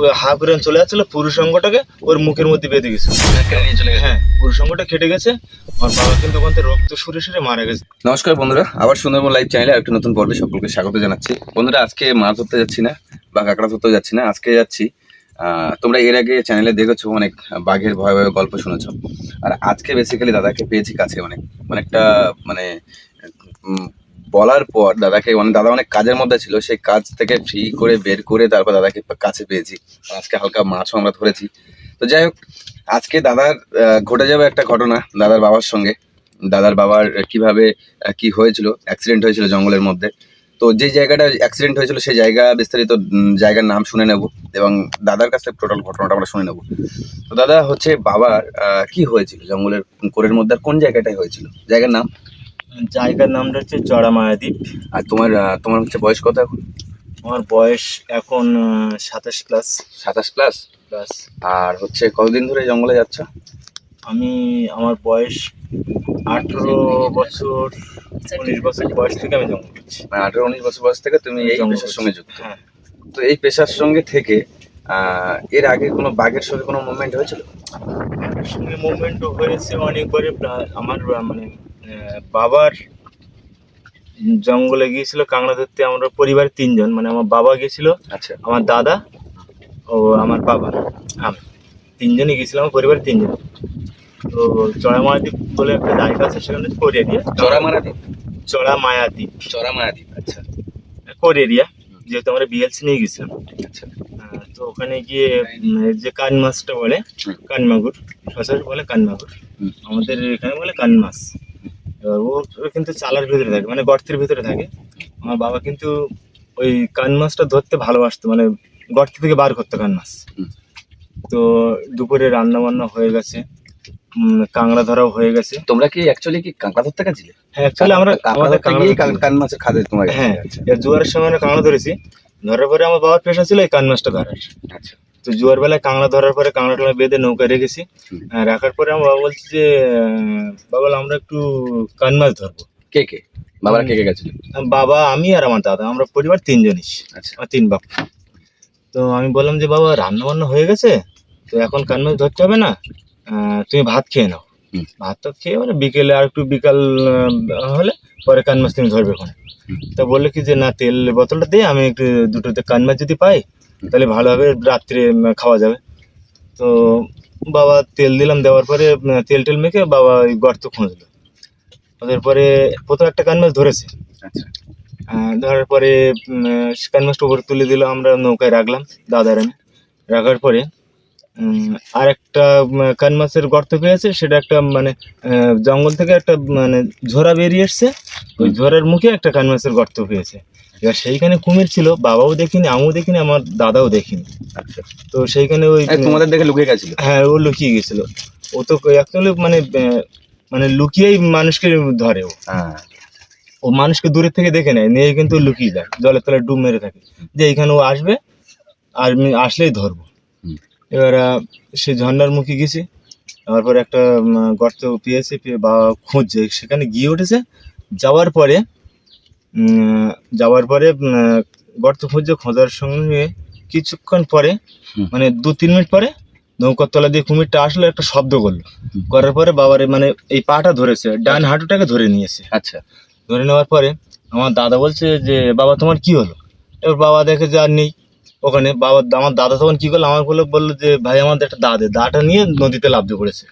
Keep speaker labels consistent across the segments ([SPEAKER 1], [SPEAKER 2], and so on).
[SPEAKER 1] ওই হা করে চলে যাচ্ছিল পুরুষ অঙ্গটাকে ওর মুখের মধ্যে বেঁধে গেছে। হ্যাঁ পুরুষ অঙ্গটা কেটে গেছে আমার বাবা কিন্তু ওখান থেকে রক্ত সরে সরে মারা গেছে।
[SPEAKER 2] নমস্কার বন্ধুরা আবার সুন্দরবন লাইভ চ্যানেলে একটা নতুন পর্বে সকলকে স্বাগত জানাচ্ছি। বন্ধুরা আজকে মাছ ধরতে যাচ্ছি না বা কাঁকড়া ধরতে যাচ্ছি না আজকে যাচ্ছি তোমরা এর আগে চ্যানেলে দেখেছ অনেক বাঘের ভয় ভয় গল্প শুনেছো। আর আজকে বেসিক্যালি দাদাকে পেয়েছি কাছে অনেক অনেকটা মানে উম, বলার পর দাদাকে মানে দাদা অনেক কাজের মধ্যে ছিল, সেই কাজ থেকে ফ্রি করে বের করে তারপর দাদাকে কাছে পেয়েছি। আজকে হালকা মাছও আমরা ধরেছি। তো যাই হোক, আজকে দাদার ঘটে যাবে একটা ঘটনা দাদার বাবার সঙ্গে। দাদার বাবার কীভাবে কি হয়েছিল অ্যাক্সিডেন্ট হয়েছিল জঙ্গলের মধ্যে। তো যে জায়গাটা অ্যাক্সিডেন্ট হয়েছিল, সেই জায়গা বিস্তারিত জায়গার নাম শুনে নেব এবং দাদার কাছে টোটাল ঘটনাটা আমরা শুনে নেব। তো দাদা হচ্ছে বাবার কি হয়েছিল জঙ্গলের কোরের মধ্যে কোন জায়গাটায় হয়েছিল? জায়গার নাম?
[SPEAKER 1] জায়গার নামটা হচ্ছে চড়া মায়াদ্বীপ।
[SPEAKER 2] আর তোমার তোমার হচ্ছে বয়স কত এখন?
[SPEAKER 1] আমার বয়স এখন সাতাশ প্লাস
[SPEAKER 2] সাতাশ প্লাস
[SPEAKER 1] প্লাস
[SPEAKER 2] আর হচ্ছে কতদিন ধরে জঙ্গলে যাচ্ছ?
[SPEAKER 1] আমি আমার বয়স আঠেরো বছর উনিশ বছর বয়স থেকে আমি জন্ম করছি
[SPEAKER 2] মানে আঠেরো উনিশ বছর বয়স থেকে তুমি এই
[SPEAKER 1] জঙ্গল
[SPEAKER 2] পেশার সঙ্গে যুক্ত।
[SPEAKER 1] হ্যাঁ।
[SPEAKER 2] তো এই পেশার সঙ্গে থেকে এর আগে কোনো বাঘের সঙ্গে কোনো মুভমেন্ট হয়েছিল?
[SPEAKER 1] আমার সঙ্গে মুভমেন্ট হয়েছে অনেকবারে প্রায় আমার মানে বাবার জঙ্গলে গিয়েছিল কাঁকড়া ধরতে আমরা পরিবার তিনজন মানে আমার বাবা গেছিল
[SPEAKER 2] আচ্ছা।
[SPEAKER 1] আমার দাদা ও আমার বাবা আমি। তিনজনই গেছিলাম আমার পরিবার তিনজন। তো চড়া মায়াদ্বীপ বলে একটা জায়গা আছে সেখানে কোর এরিয়া
[SPEAKER 2] চড়া মারা দ্বীপ
[SPEAKER 1] চড়া মায়াদ্বীপ
[SPEAKER 2] চড়া মারা দ্বীপ আচ্ছা।
[SPEAKER 1] কোর এরিয়া যেহেতু আমরা বিএলসি নিয়ে গেছিলাম
[SPEAKER 2] আচ্ছা।
[SPEAKER 1] তো ওখানে গিয়ে যে কান মাছটা বলে। কান মাগুর সচরাচর বলে কান মাগুর আমাদের এখানে বলে কান মাছ এবার ও কিন্তু চালার ভিতরে থাকে মানে গর্তের ভিতরে থাকে। আমার বাবা কিন্তু ওই কান মাছটা ধরতে ভালোবাসতো মানে গর্ত থেকে বার করতো কান মাছ। তো দুপুরে রান্না বান্না হয়ে গেছে কাঁকড়া ধরাও হয়ে গেছে।
[SPEAKER 2] তোমরা কি অ্যাকচুয়ালি কি কাঁকড়া ধরতে গেছিলে?
[SPEAKER 1] হ্যাঁ অ্যাকচুয়ালি আমরা আমাদের
[SPEAKER 2] কান মাছের খাদে তোমার
[SPEAKER 1] হ্যাঁ জোয়ারের সময় আমরা কাঁকড়া ধরেছি। ধরার পরে আমার বাবার পেশা ছিল এই কান মাছটা ধরার।
[SPEAKER 2] আচ্ছা।
[SPEAKER 1] তো জোয়ার বেলায় কাঁকড়া ধরার পরে কাঁকড়াটা বেঁধে নৌকায় রেখেছি। রাখার পরে আমার বাবা বলছে যে বাবা আমরা একটু কান মাছ ধরবো।
[SPEAKER 2] কে কে? বাবারা কে কে গেছিল?
[SPEAKER 1] বাবা আমি আর আমার দাদা। আমরা পরিবার তিনজনই
[SPEAKER 2] আচ্ছা।
[SPEAKER 1] আমার তিন বাপ। তো আমি বললাম যে বাবা রান্না বান্না হয়ে গেছে? তো এখন কান মাছ ধরতে হবে না? তুমি ভাত খেয়ে নাও। ভাত তো খেয়ে মানে বিকেলে আর একটু বিকাল হলে পরে কান মাছ তুমি ধরবে ওখানে। তা বলল কি যে না তেল বোতলটা দিয়ে আমি একটু দুটোতে কান মাছ যদি পাই তাহলে ভালো হবে রাত্রে খাওয়া যাবে। তো বাবা তেল দিলাম দেওয়ার পরে তেল টেল মেখে বাবা ওই গর্ত খুঁজলো। ওদের পরে প্রথম একটা কান মাছ ধরেছে।
[SPEAKER 2] আচ্ছা।
[SPEAKER 1] ধরার পরে উম, কান মাছটা উপরে তুলে দিল আমরা নৌকায় রাখলাম দাদার আমি। রাখার পরে আর একটা উম, কান মাছের গর্ত পেয়েছে সেটা একটা মানে জঙ্গল থেকে একটা মানে ঝোরা বেরিয়ে এসছে। ওই ঝোরার মুখে একটা কান মাছের গর্ত পেয়েছে। এবার সেইখানে কুমির ছিল বাবাও দেখিনি আমিও দেখিনি আমার দাদাও দেখিনি।
[SPEAKER 2] আচ্ছা।
[SPEAKER 1] তো সেইখানে ওই
[SPEAKER 2] তোমাদের দেখে লুকিয়ে গেছিল?
[SPEAKER 1] হ্যাঁ ও লুকিয়ে গেছিল। ও তো অ্যাকচুয়ালি মানে মানে লুকিয়েই মানুষকে ধরে ও।
[SPEAKER 2] হ্যাঁ।
[SPEAKER 1] ও মানুষকে দূরের থেকে দেখে নেয় নিয়ে কিন্তু লুকিয়ে যায় জলের তলায় ডুব মেরে থাকে। যে এইখানে ও আসবে আর আমি আসলেই ধরবো। এবার সে ঝর্ণার মুখে গেছি তারপর একটা গর্ত পেয়েছে পেয়ে বা খুঁজছে সেখানে গিয়ে উঠেছে যাওয়ার পরে যাওয়ার পরে গর্ত খুঁজছে খোঁজার সঙ্গে কিছুক্ষণ পরে মানে দু তিন মিনিট পরে নৌকার তলা দিয়ে কুমিরটা আসলো একটা শব্দ করল। করার পরে বাবার মানে এই পাটা ধরেছে ডান হাঁটুটাকে ধরে নিয়েছে।
[SPEAKER 2] আচ্ছা।
[SPEAKER 1] ধরে নেওয়ার পরে আমার দাদা বলছে যে বাবা তোমার কি হলো? এবার বাবা দেখে যে আর নেই। ওখানে বাবা আমার দাদা তখন কি করল? আমার বলে বলল যে ভাই আমাদের একটা দা দে দাটা নিয়ে নদীতে দিয়ে পড়েছে।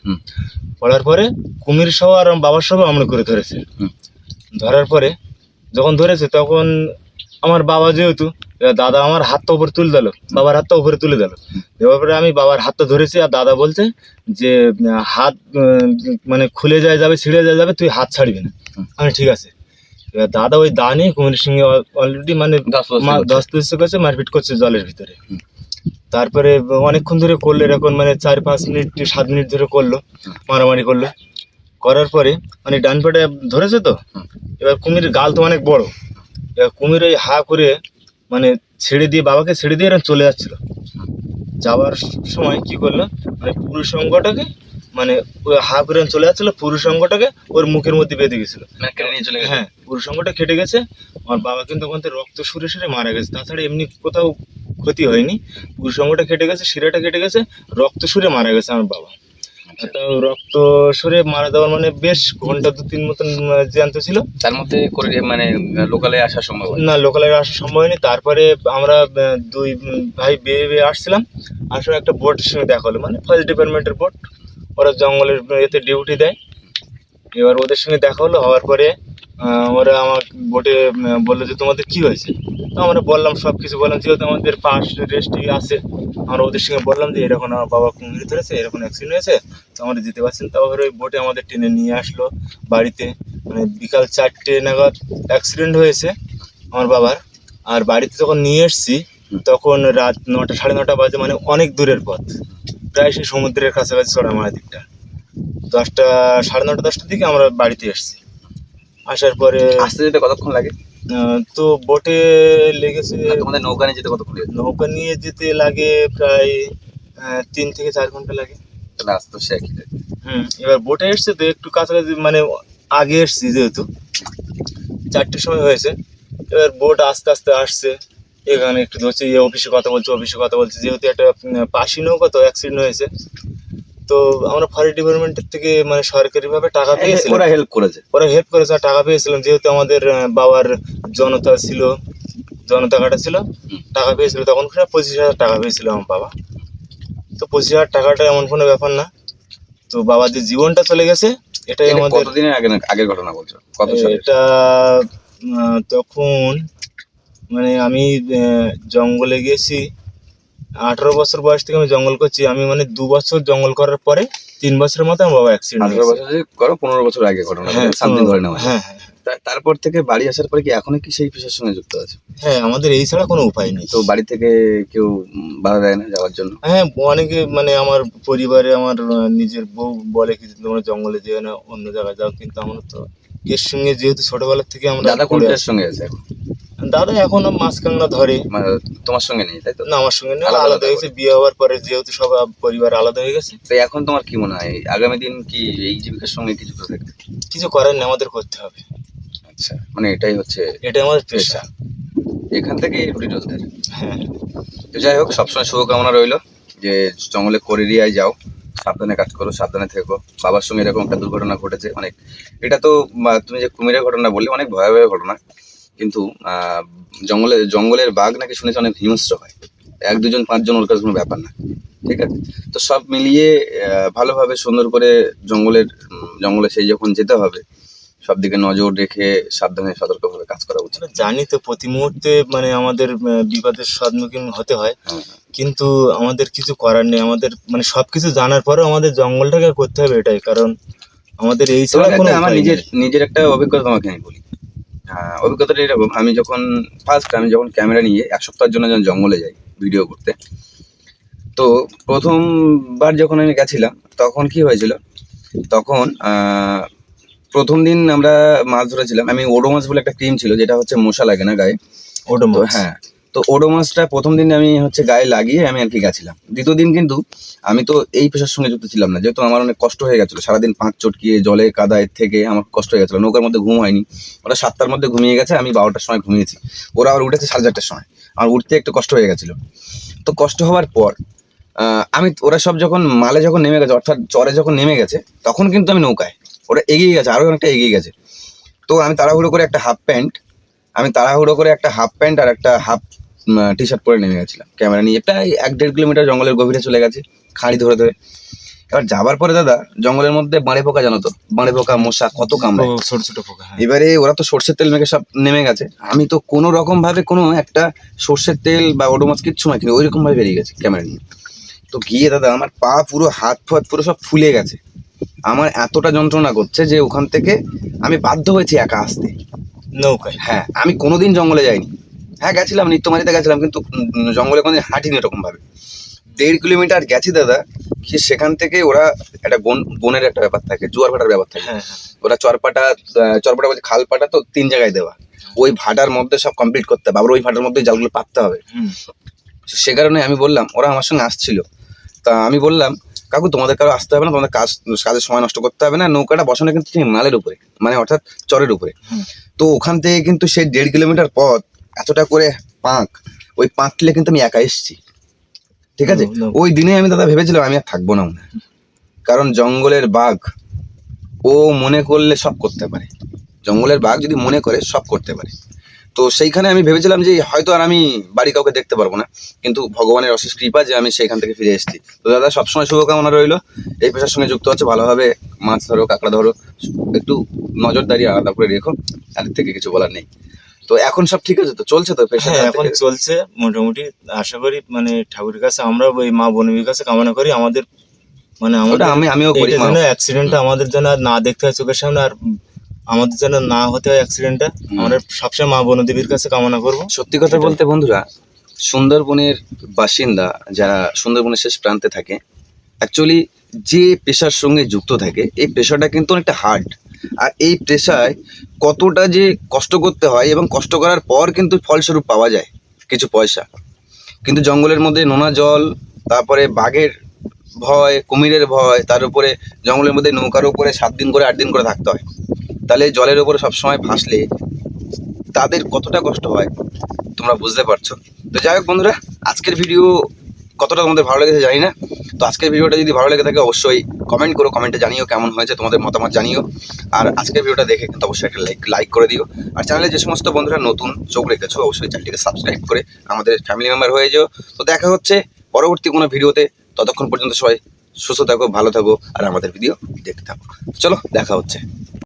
[SPEAKER 1] পড়ার পরে কুমির সহ আর বাবার সহ আমরা করে ধরেছে। ধরার পরে যখন ধরেছে তখন আমার বাবা যেহেতু দাদা আমার হাতটা উপরে তুলে দিল বাবার হাতটা উপরে তুলে দিল। দেওয়ার পরে আমি বাবার হাতটা ধরেছি আর দাদা বলছে যে হাত মানে খুলে যায় যাবে ছিঁড়ে যায় যাবে তুই হাত ছাড়বি না। আমি ঠিক আছে। এবার দাদা ওই দা নিয়ে কুমিরের সঙ্গে অলরেডি মানে।
[SPEAKER 2] দশ
[SPEAKER 1] দশ করছে মারপিট করছে জলের ভিতরে। তারপরে অনেকক্ষণ ধরে করল এরকম মানে চার পাঁচ মিনিট সাত মিনিট ধরে করল মারামারি করল। করার পরে মানে ডান পাটে ধরেছে তো? এবার কুমিরের গাল তো অনেক বড়। এবার কুমির ওই হা করে মানে ছেড়ে দিয়ে বাবাকে ছেড়ে দিয়ে এরকম চলে যাচ্ছিল। যাওয়ার সময় কি করল? মানে পুরুষ অঙ্গটাকে মানে ওই হা করে চলে যাচ্ছিল পুরুষ অঙ্গটাকে ওর মুখের মধ্যে বেঁধে গেছিল।
[SPEAKER 2] মানে
[SPEAKER 1] হ্যাঁ পুরুষ অঙ্গটা খেটে গেছে। আমার বাবা কিন্তু ওখান থেকে রক্ত সুরে সুরে মারা গেছে। তাছাড়া এমনি কোথাও ক্ষতি হয়নি। পুরুষ অঙ্গটা কেটে গেছে শিরাটা কেটে গেছে রক্ত সুরে মারা গেছে আমার বাবা।
[SPEAKER 2] আচ্ছা।
[SPEAKER 1] রক্ত সরে মারা যাওয়ার মানে বেশ ঘণ্টা দু তিন মতন জ্যান্ত ছিল।
[SPEAKER 2] তার মধ্যে করে মানে লোকালে আসা সম্ভব
[SPEAKER 1] না লোকালের আসা সম্ভব হয়নি। তারপরে আমরা দুই ভাই বেয়ে বেয়ে আসছিলাম। আসলে একটা বোটের সঙ্গে দেখা হলো। মানে ফরেস্ট ডিপার্টমেন্টের বোট ওরা জঙ্গলের এতে ডিউটি দেয়। এবার ওদের সঙ্গে দেখা হলো। হওয়ার পরে ওরা আমার বোটে বলল যে তোমাদের কি হয়েছে? তো আমরা বললাম সব কিছু বললাম যেহেতু আমাদের পাশ রেস্টে আছে আমরা ওদের সঙ্গে বললাম যে এরকম আমার বাবা কুমির ধরেছে এরকম অ্যাক্সিডেন্ট হয়েছে আমরা যেতে পারছেন তারপরে ওই বোটে আমাদের টেনে নিয়ে আসলো বাড়িতে। মানে বিকাল চারটে নাগাদ অ্যাক্সিডেন্ট হয়েছে আমার বাবার। আর বাড়িতে যখন নিয়ে এসছি তখন রাত নটা সাড়ে নটা বাজে মানে অনেক দূরের পথ। প্রায় সেই সমুদ্রের কাছাকাছি চড়ামারা দিকটা। দশটা সাড়ে নটা দশটার দিকে আমরা বাড়িতে এসেছি। আসার পরে
[SPEAKER 2] আসতে যেতে কতক্ষণ লাগে?
[SPEAKER 1] তো বোটে লেগেছে
[SPEAKER 2] তোমাদের নৌকা নিয়ে যেতে কতক্ষণ লাগে?
[SPEAKER 1] নৌকা নিয়ে যেতে লাগে প্রায় তিন থেকে চার ঘণ্টা লাগে।
[SPEAKER 2] আসতে তো একই
[SPEAKER 1] হুম এবার বোটে এসছে তো একটু কাছাকাছি মানে আগে এসছি যেহেতু। চারটের সময় হয়েছে। এবার বোট আস্তে আস্তে আসছে। এখানে একটু ধরছে এই অফিসে কথা বলছে অফিসে কথা বলছে। যেহেতু একটা পাশি নৌকা তো অ্যাক্সিডেন্ট হয়েছে। তো আমরা ফরেস্ট ডিপার্টমেন্টের থেকে মানে সরকারিভাবে টাকা পেয়েছিলাম।
[SPEAKER 2] ওরা হেল্প করেছে।
[SPEAKER 1] ওরা হেল্প করেছে আর টাকা পেয়েছিলাম। যেহেতু আমাদের বাবার জনতা ছিল জনতা কাটা ছিল টাকা পেয়েছিল। তখন পঁচিশ হাজার টাকা পেয়েছিল আমার বাবা। তো পঁচিশ হাজার টাকাটা এমন কোনো ব্যাপার না। তো বাবার যে জীবনটা চলে গেছে এটাই আমাদের
[SPEAKER 2] কতদিনের আগে আগের ঘটনা বলছো? কত
[SPEAKER 1] এটা তখন মানে আমি জঙ্গলে গেছি আঠারো বছর বয়স থেকে আমি জঙ্গল করছি। আমি মানে দু বছর জঙ্গল করার পরে তিন বছরের মতো আমার বাবা অ্যাক্সিডেন্ট
[SPEAKER 2] আঠারো বছর করো পনেরো বছর আগে ঘটনা।
[SPEAKER 1] হ্যাঁ হ্যাঁ হ্যাঁ
[SPEAKER 2] তা- তারপর থেকে বাড়ি আসার পরে কি এখনও কি সেই পেশার সঙ্গে যুক্ত আছে?
[SPEAKER 1] হ্যাঁ আমাদের এই ছাড়া কোনো উপায় নেই।
[SPEAKER 2] তো বাড়ি থেকে কেউ বাধা দেয় না যাওয়ার জন্য?
[SPEAKER 1] হ্যাঁ অনেকে মানে আমার পরিবারে আমার নিজের বউ বলে কি তোমরা জঙ্গলে যেও না অন্য জায়গায় যাও কিন্তু আমার তো এর সঙ্গে যেহেতু ছোটবেলার থেকে আমরা
[SPEAKER 2] দাদা কোনটার সঙ্গে আছে।
[SPEAKER 1] দাদা এখনও মাছ কাঁকড়া ধরে
[SPEAKER 2] তোমার সঙ্গে নেই তাই তো?
[SPEAKER 1] না আমার সঙ্গে নেই,
[SPEAKER 2] আলাদা
[SPEAKER 1] হয়ে গেছে বিয়ে হওয়ার পরে যেহেতু সব পরিবার আলাদা হয়ে গেছে।
[SPEAKER 2] তো এখন তোমার কি মনে হয় আগামী দিন কি এই জীবিকার সঙ্গে কিছু
[SPEAKER 1] কিছু করার নেই আমাদের করতে হবে।
[SPEAKER 2] আচ্ছা মানে এটাই হচ্ছে
[SPEAKER 1] এটাই আমাদের পেশা
[SPEAKER 2] এখান থেকে রুটি রোজগার
[SPEAKER 1] হ্যাঁ
[SPEAKER 2] তো যাই হোক সবসময় শুভকামনা রইল যে জঙ্গলে করিরিয়ায় যাও সাবধানে কাজ করো সাবধানে থেকো। বাবার সঙ্গে এরকম একটা দুর্ঘটনা ঘটেছে অনেক। এটা তো তুমি যে কুমিরের ঘটনা বললে অনেক ভয়াবহ ঘটনা। কিন্তু জঙ্গলে জঙ্গলের বাঘ নাকি শুনেছি অনেক হিংস্র হয়। এক দুজন পাঁচজন ওর কাছে কোনো ব্যাপার না। ঠিক আছে? তো সব মিলিয়ে ভালোভাবে সুন্দর করে জঙ্গলের জঙ্গলে সেই যখন যেতে হবে সব দিকে নজর রেখে সাবধানে সতর্কভাবে কাজ করা উচিত।
[SPEAKER 1] জানি তো প্রতি মুহূর্তে মানে আমাদের বিপদের সম্মুখীন হতে হয়।
[SPEAKER 2] হ্যাঁ
[SPEAKER 1] কিন্তু আমাদের কিছু করার নেই। আমাদের মানে সবকিছু জানার পরেও আমাদের জঙ্গলটাকে করতে হবে এটাই। কারণ আমাদের এই ছাড়া কোনো
[SPEAKER 2] আমার নিজের নিজের একটা অভিজ্ঞতা তোমাকে আমি বলি। অভিজ্ঞতাটা এরকম আমি যখন ফার্স্ট আমি যখন ক্যামেরা নিয়ে এক সপ্তাহের জন্য যখন জঙ্গলে যাই ভিডিও করতে তো প্রথমবার যখন আমি গেছিলাম তখন কি হয়েছিল? তখন প্রথম দিন আমরা মাছ ধরেছিলাম। আমি ওডো মাছ বলে একটা ক্রিম ছিল যেটা হচ্ছে মশা লাগে না গায়ে। তো হ্যাঁ তো ওডো মাছটা প্রথম দিন আমি হচ্ছে গায়ে লাগিয়ে আমি আর কি গেছিলাম। দ্বিতীয় দিন কিন্তু আমি তো এই পেশার সঙ্গে যুক্ত ছিলাম না যেহেতু আমার অনেক কষ্ট হয়ে গেছিল। সারাদিন পাঁচ চটকিয়ে জলে কাদায় থেকে আমার কষ্ট হয়ে গেছিল। নৌকার মধ্যে ঘুম হয়নি। ওরা সাতটার মধ্যে ঘুমিয়ে গেছে আমি বারোটার সময় ঘুমিয়েছি। ওরা আবার উঠেছে সাড়ে চারটার সময়। আমার উঠতে একটু কষ্ট হয়ে গেছিল। তো কষ্ট হওয়ার পর আমি ওরা সব যখন মালে যখন নেমে গেছে অর্থাৎ চরে যখন নেমে গেছে তখন কিন্তু আমি নৌকায়। ওরা এগিয়ে গেছে আরও অনেকটা এগিয়ে গেছে। তো আমি তাড়াহুড়ো করে একটা হাফ প্যান্ট আমি তাড়াহুড়ো করে একটা হাফ প্যান্ট আর একটা হাফ টি শার্ট পরে নেমে গেছিলাম। ক্যামেরা নিয়ে প্রায় এক দেড় কিলোমিটার জঙ্গলের গভীরে চলে গেছে খাড়ি ধরে ধরে। এবার যাবার পরে দাদা জঙ্গলের মধ্যে বাঁড়ে পোকা জানো তো? বাঁড়ে পোকা মশা কত কামড়ায়।
[SPEAKER 1] ছোট ছোট পোকা হ্যাঁ।
[SPEAKER 2] এবারে ওরা তো সর্ষের তেল মেখে সব নেমে গেছে। আমি তো কোনো রকম ভাবে কোনো একটা সর্ষের তেল বা ওডো মাছ কিচ্ছু মাখিনি ওই রকম ভাবে বেরিয়ে গেছে ক্যামেরা নিয়ে। তো গিয়ে দাদা আমার পা পুরো হাত ফাত পুরো সব ফুলে গেছে। আমার এতটা যন্ত্রণা করছে যে ওখান থেকে আমি বাধ্য হয়েছি একা আসতে।
[SPEAKER 1] নৌকায়?
[SPEAKER 2] হ্যাঁ আমি কোনোদিন জঙ্গলে যাইনি। হ্যাঁ গেছিলাম নিত্যমারিতে গেছিলাম কিন্তু জঙ্গলে কোনোদিন হাঁটিনি এরকম ভাবে দেড় কিলোমিটার গেছি দাদা কি সেখান থেকে ওরা একটা বন বনের একটা ব্যাপার থাকে জোয়ার ভাটার ব্যাপার থাকে।
[SPEAKER 1] হ্যাঁ হ্যাঁ।
[SPEAKER 2] ওরা চরপাটা চরপাটা বলছে খাল পাটা তো তিন জায়গায় দেওয়া। ওই ভাটার মধ্যে সব কমপ্লিট করতে হবে আবার ওই ভাটার মধ্যে জালগুলো পাততে হবে। সে কারণে আমি বললাম ওরা আমার সঙ্গে আসছিল। তা আমি বললাম কাকু তোমাদের কারও আসতে হবে না তোমাদের কাজ কাজের সময় নষ্ট করতে হবে না নৌকাটা বসানো কিন্তু নালের উপরে মানে অর্থাৎ চরের উপরে। তো ওখান থেকে কিন্তু সেই দেড় কিলোমিটার পথ এতটা করে পাঁক ওই পাঁচলে কিন্তু আমি একা এসেছি। ঠিক আছে। ওই দিনে আমি দাদা ভেবেছিলাম আমি আর থাকব না কারণ জঙ্গলের বাঘ ও মনে করলে সব করতে পারে। জঙ্গলের বাঘ যদি মনে করে সব করতে পারে। তো সেইখানে আমি ভেবেছিলাম যে হয়তো আর আমি বাড়ি কাউকে দেখতে পারব না। কিন্তু ভগবানের অশেষ কৃপা যে আমি সেইখান থেকে ফিরে এসেছি। তো দাদা সবসময় শুভকামনা রইল। এই পেশার সঙ্গে যুক্ত হচ্ছে ভালোভাবে মাছ ধরো কাঁকড়া ধরো একটু নজরদারি আলাদা করে রেখো তাদের থেকে কিছু বলার নেই। তো এখন সব ঠিক আছে তো? চলছে তো পেশা
[SPEAKER 1] হ্যাঁ এখন চলছে মোটামুটি আশা করি মানে ঠাকুরের কাছে আমরা ওই মা বনবীর কাছে কামনা করি আমাদের মানে
[SPEAKER 2] ওটা
[SPEAKER 1] আমাদের
[SPEAKER 2] আমি আমিও করি
[SPEAKER 1] অ্যাক্সিডেন্টটা আমাদের যেন আর না দেখতে হয় চোখের সামনে আর আমাদের যেন না হতে হয় অ্যাক্সিডেন্টটা। আমরা সবসময় মা বনদেবীর কাছে কামনা করব।
[SPEAKER 2] সত্যি কথা বলতে বন্ধুরা সুন্দরবনের বাসিন্দা যারা সুন্দরবনের শেষ প্রান্তে থাকে অ্যাকচুয়ালি যে পেশার সঙ্গে যুক্ত থাকে এই পেশাটা কিন্তু অনেকটা হার্ড আর এই পেশায় কতটা যে কষ্ট করতে হয় এবং কষ্ট করার পর কিন্তু ফলস্বরূপ পাওয়া যায় কিছু পয়সা। কিন্তু জঙ্গলের মধ্যে নোনা জল তারপরে বাঘের ভয় কুমিরের ভয় তার উপরে জঙ্গলের মধ্যে নৌকার উপরে সাত দিন করে আট দিন করে থাকতে হয়। তাহলে জলের উপরে সবসময় ভাসলে তাদের কতটা কষ্ট হয়, তোমরা বুঝতে পারছ। তো যাই হোক বন্ধুরা, আজকের ভিডিও কতটা তোমাদের ভালো লেগেছে জানি না। তো আজকের ভিডিওটা যদি ভালো লেগে থাকে অবশ্যই কমেন্ট করো কমেন্টে জানিও কেমন হয়েছে, তোমাদের মতামত জানিও। আর আজকের ভিডিওটা দেখে কিন্তু অবশ্যই একটা লাইক লাইক করে দিও। আর চ্যানেলে যে সমস্ত বন্ধুরা নতুন চোখ রেখেছো, অবশ্যই চ্যানেলটিকে সাবস্ক্রাইব করে আমাদের ফ্যামিলি মেম্বার হয়ে যাও। তো দেখা হচ্ছে পরবর্তী কোনো ভিডিওতে ততক্ষণ পর্যন্ত সবাই সুস্থ থাকো, ভালো থাকো, আর আমাদের ভিডিও দেখতে থাকো। চলো, দেখা হচ্ছে।